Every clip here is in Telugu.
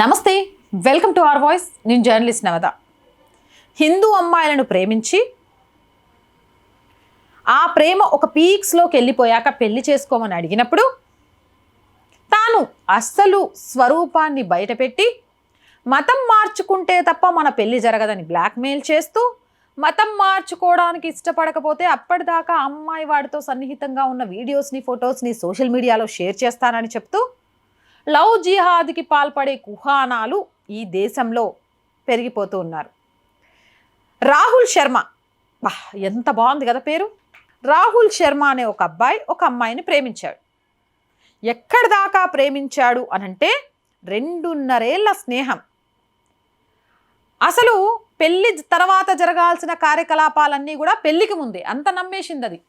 నమస్తే వెల్కమ్ టు అవర్ వాయిస్. నేను జర్నలిస్ట్ నవద. హిందూ అమ్మాయిలను ప్రేమించి ఆ ప్రేమ ఒక పీక్స్లోకి వెళ్ళిపోయాక పెళ్ళి చేసుకోమని అడిగినప్పుడు తాను అస్సలు స్వరూపాన్ని బయటపెట్టి మతం మార్చుకుంటే తప్ప మన పెళ్ళి జరగదని బ్లాక్మెయిల్ చేస్తూ మతం మార్చుకోవడానికి ఇష్టపడకపోతే అప్పటిదాకా అమ్మాయి వాడితో సన్నిహితంగా ఉన్న వీడియోస్ని ఫొటోస్ని సోషల్ మీడియాలో షేర్ చేస్తానని చెప్తూ లవ్ జిహాద్కి పాల్పడే కుహానాలు ఈ దేశంలో పెరిగిపోతూ ఉన్నారు. రాహుల్ శర్మ. బా ఎంత బాగుంది కదా పేరు. రాహుల్ శర్మ అనే ఒక అబ్బాయి ఒక అమ్మాయిని ప్రేమించాడు. ఎక్కడి దాకా ప్రేమించాడు అనంటే రెండున్నరేళ్ళ స్నేహం. అసలు పెళ్ళి తర్వాత జరగాల్సిన కార్యకలాపాలన్నీ కూడా పెళ్ళికి ముందే అంత నమ్మేసింది అది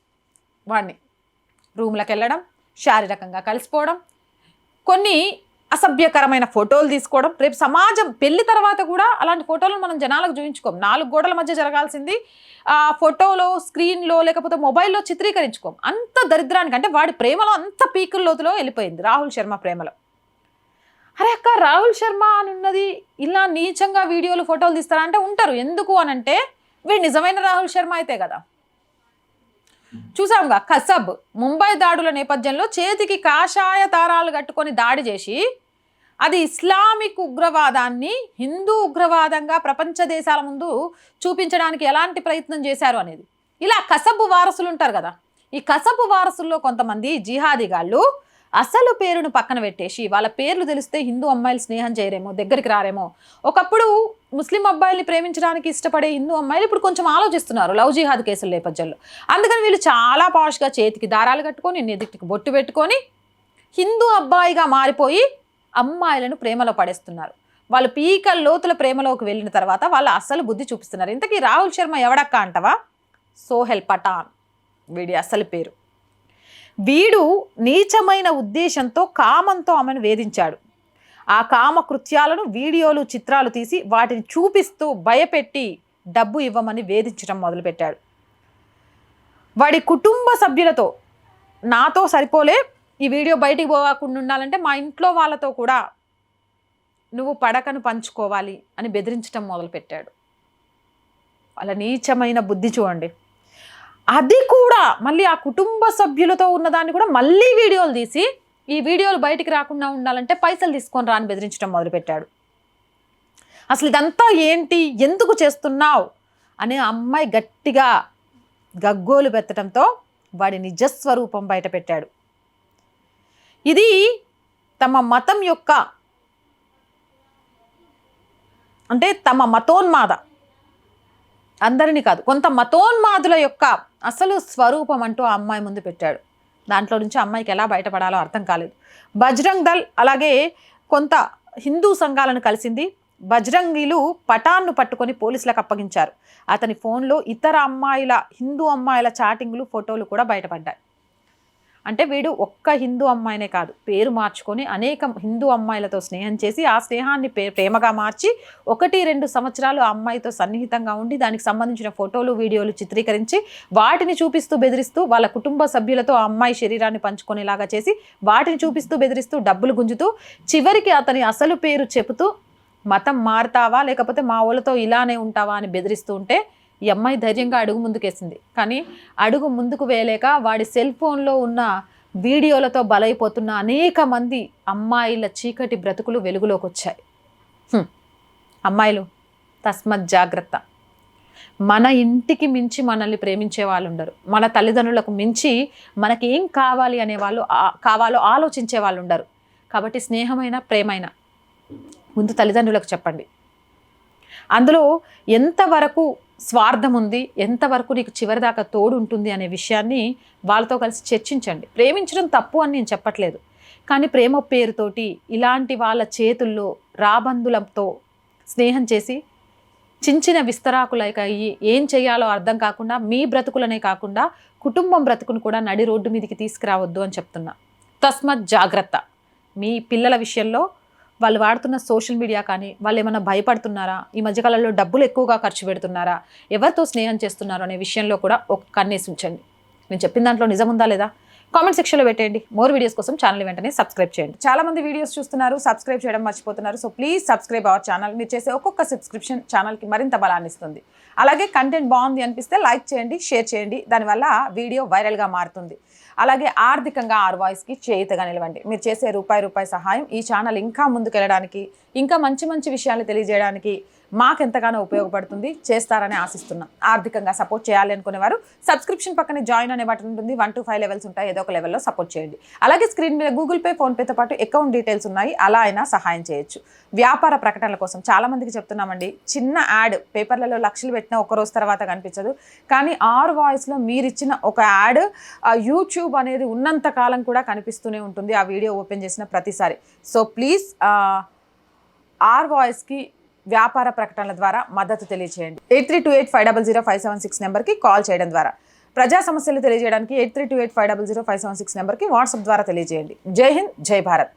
వాడిని రూమ్లకు వెళ్ళడం శారీరకంగా కలిసిపోవడం కొన్ని అసభ్యకరమైన ఫోటోలు తీసుకోవడం రేపు సమాజం పెళ్ళి తర్వాత కూడా అలాంటి ఫోటోలను మనం జనాలకు చూపించుకోం. నాలుగు గోడల మధ్య జరగాల్సింది ఆ ఫోటోలో స్క్రీన్లో లేకపోతే మొబైల్లో చిత్రీకరించుకోం. అంత దరిద్రానికి అంటే వాడి ప్రేమలో అంత పీకుల లోతులో వెళ్ళిపోయింది రాహుల్ శర్మ ప్రేమలో. అరే అక్క రాహుల్ శర్మ అని ఉన్నది ఇలా నీచంగా వీడియోలు ఫోటోలు తీస్తారా అంటే ఉంటారు. ఎందుకు అనంటే వీడు నిజమైన రాహుల్ శర్మ అయితే కదా. చూసాముగా కసబ్ ముంబై దాడుల నేపథ్యంలో చేతికి కాషాయ తారాలు కట్టుకొని దాడి చేసి అది ఇస్లామిక్ ఉగ్రవాదాన్ని హిందూ ఉగ్రవాదంగా ప్రపంచ దేశాల ముందు చూపించడానికి ఎలాంటి ప్రయత్నం చేశారు అనేది. ఇలా కసబ్ వారసులు ఉంటారు కదా ఈ కసబ్ వారసుల్లో కొంతమంది జిహాదీగాళ్ళు అసలు పేరును పక్కన పెట్టేసి వాళ్ళ పేర్లు తెలిస్తే హిందూ అమ్మాయిలు స్నేహం చేయరేమో దగ్గరికి రారేమో. ఒకప్పుడు ముస్లిం అబ్బాయిల్ని ప్రేమించడానికి ఇష్టపడే హిందూ అమ్మాయిలు ఇప్పుడు కొంచెం ఆలోచిస్తున్నారు లవ్ జిహాద్ కేసుల నేపథ్యంలో. అందుకని వీళ్ళు చాలా పాష్గా చేతికి దారాలు కట్టుకొని నెదిటికి బొట్టు పెట్టుకొని హిందూ అబ్బాయిగా మారిపోయి అమ్మాయిలను ప్రేమలో పడేస్తున్నారు. వాళ్ళు పీకల లోతుల ప్రేమలోకి వెళ్ళిన తర్వాత వాళ్ళు అస్సలు బుద్ధి చూపిస్తున్నారు. ఇంతకీ రాహుల్ శర్మ ఎవడక్క అంటవా? సోహెల్ పఠాన్. వీడి అసలు పేరు. వీడు నీచమైన ఉద్దేశంతో కామంతో ఆమెను వేధించాడు. ఆ కామ కృత్యాలను వీడియోలు చిత్రాలు తీసి వాటిని చూపిస్తూ భయపెట్టి డబ్బు ఇవ్వమని వేధించడం మొదలుపెట్టాడు. వాడి కుటుంబ సభ్యులతో నాతో సరిపోలే ఈ వీడియో బయటికి పోకుండా ఉండాలంటే మా ఇంట్లో వాళ్ళతో కూడా నువ్వు పడకను పంచుకోవాలి అని బెదిరించడం మొదలుపెట్టాడు. వాళ్ళ నీచమైన బుద్ధి చూడండి. అది కూడా మళ్ళీ ఆ కుటుంబ సభ్యులతో ఉన్నదాన్ని కూడా మళ్ళీ వీడియోలు తీసి ఈ వీడియోలు బయటికి రాకుండా ఉండాలంటే పైసలు తీసుకొని రాని బెదిరించడం మొదలుపెట్టాడు. అసలు ఇదంతా ఏంటి? ఎందుకు చేస్తున్నావు? అనే అమ్మాయి గట్టిగా గగ్గోలు పెట్టడంతో వాడి నిజస్వరూపం బయటపెట్టాడు. ఇది తమ మతం యొక్క అంటే తమ మతోన్మాద. అందరినీ కాదు కొంత మతోన్మాదుల యొక్క అసలు స్వరూపం అంటూ ఆ అమ్మాయి ముందు పెట్టాడు. దాంట్లో నుంచి అమ్మాయికి ఎలా బయటపడాలో అర్థం కాలేదు. బజరంగ్ దళ్ అలాగే కొంత హిందూ సంఘాలను కలిసింది. బజరంగీలు పటాన్ను పట్టుకొని పోలీసులకు అప్పగించారు. అతని ఫోన్లో ఇతర అమ్మాయిల హిందూ అమ్మాయిల చాటింగ్లు ఫోటోలు కూడా బయటపడ్డాయి. అంటే వీడు ఒక్క హిందూ అమ్మాయినే కాదు. పేరు మార్చుకొని అనేక హిందూ అమ్మాయిలతో స్నేహం చేసి ఆ స్నేహాన్ని ప్రేమగా మార్చి ఒకటి రెండు సంవత్సరాలు ఆ అమ్మాయితో సన్నిహితంగా ఉండి దానికి సంబంధించిన ఫోటోలు వీడియోలు చిత్రీకరించి వాటిని చూపిస్తూ బెదిరిస్తూ వాళ్ళ కుటుంబ సభ్యులతో ఆ అమ్మాయి శరీరాన్ని పంచుకునేలాగా చేసి వాటిని చూపిస్తూ బెదిరిస్తూ డబ్బులు గుంజుతూ చివరికి అతని అసలు పేరు చెబుతూ మతం మారుతావా లేకపోతే మా వాళ్ళతో ఇలానే ఉంటావా అని బెదిరిస్తూ ఉంటే ఈ అమ్మాయి ధైర్యంగా అడుగు ముందుకేసింది. కానీ అడుగు ముందుకు వేయలేక వాడి సెల్ ఫోన్లో ఉన్న వీడియోలతో బలైపోతున్న అనేక మంది అమ్మాయిల చీకటి బ్రతుకులు వెలుగులోకి వచ్చాయి అమ్మాయిలు తస్మత్ జాగ్రత్త. మన ఇంటికి మించి మనల్ని ప్రేమించే వాళ్ళు ఉండరు మన తల్లిదండ్రులకు మించి మనకి ఏం కావాలి అనే వాళ్ళు కావాలో ఆలోచించే వాళ్ళు ఉండరు కాబట్టి స్నేహమైన ప్రేమైన ముందు తల్లిదండ్రులకు చెప్పండి. అందులో ఎంతవరకు స్వార్థం ఉంది ఎంతవరకు నీకు చివరిదాకా తోడు ఉంటుంది అనే విషయాన్ని వాళ్ళతో కలిసి చర్చించండి. ప్రేమించడం తప్పు అని నేను చెప్పట్లేదు. కానీ ప్రేమ పేరుతోటి ఇలాంటి వాళ్ళ చేతుల్లో రాబందులతో స్నేహం చేసి చించిన విస్తరాకులైక అయ్యి ఏం చేయాలో అర్థం కాకుండా మీ బ్రతుకులనే కాకుండా కుటుంబం బ్రతుకును కూడా నడి రోడ్డు మీదకి తీసుకురావద్దు అని చెప్తున్నా. తస్మత్ జాగ్రత్త. మీ పిల్లల విషయంలో వాళ్ళు వాడుతున్న సోషల్ మీడియా కానీ వాళ్ళు ఏమైనా భయపడుతున్నారా? ఈ మధ్యకాలంలో డబ్బులు ఎక్కువగా ఖర్చు పెడుతున్నారా? ఎవరితో స్నేహం చేస్తున్నారు అనే విషయంలో కూడా ఒక కన్నేసి ఉంచండి. నేను చెప్పిన దాంట్లో నిజం ఉందా లేదా? కామెంట్ సెక్షన్లో పెట్టండి మోర్ వీడియోస్ కోసం ఛానల్ వెంటనే సబ్స్క్రైబ్ చేయండి. చాలా మంది వీడియోస్ చూస్తున్నారు సబ్స్క్రైబ్ చేయడం మర్చిపోతున్నారు. So please subscribe our channel. మీరు చేసే ఒక్కొక్క సబ్స్క్రిప్షన్ ఛానల్కి మరింత బలాన్ని ఇస్తుంది. అలాగే కంటెంట్ బాగుంది అనిపిస్తే లైక్ చేయండి షేర్ చేయండి. దానివల్ల వీడియో వైరల్గా మారుతుంది. అలాగే ఆర్థికంగా ఆర్ వాయిస్కి చేయితగా నిలవండి. మీరు చేసే రూపాయి రూపాయి సహాయం ఈ ఛానల్ ఇంకా ముందుకెళ్ళడానికి ఇంకా మంచి మంచి విషయాలు తెలియజేయడానికి మాకెంతగానో ఉపయోగపడుతుంది. చేస్తారని ఆశిస్తున్నాం. ఆర్థికంగా సపోర్ట్ చేయాలి అనుకునేవారు సబ్స్క్రిప్షన్ పక్కనే జాయిన్ అనే బటన్ ఉంటుంది. వన్ టు ఫైవ్ లెవెల్స్ ఉంటాయి. ఏదో ఒక లెవెల్లో సపోర్ట్ చేయండి. అలాగే స్క్రీన్ మీద గూగుల్ పే ఫోన్పేతో పాటు అకౌంట్ డీటెయిల్స్ ఉన్నాయి. అలా అయినా సహాయం చేయొచ్చు. వ్యాపార ప్రకటనల కోసం చాలామందికి చెప్తున్నామండి. చిన్న యాడ్ పేపర్లలో లక్షలు పెట్టినా ఒక రోజు తర్వాత కనిపించదు. కానీ ఆర్ వాయిస్లో మీరు ఇచ్చిన ఒక యాడ్ యూట్యూబ్ యూట్యూబ్ అనేది ఉన్నంత కాలం కూడా కనిపిస్తూనే ఉంటుంది. ఆ వీడియో ఓపెన్ చేసిన ప్రతిసారి. సో ప్లీజ్ ఆర్ వాయిస్కి వ్యాపార ప్రకటనల ద్వారా మద్దతు తెలియజేయండి eight three two eight five double zero five seven six నెంబర్కి కాల్ చేయడం ద్వారా. ప్రజా సమస్యలు తెలియజేయడానికి eight three two eight five double zero five seven six నెంబర్కి వాట్సాప్ ద్వారా తెలియజేయండి. జై హింద్ జై భారత్.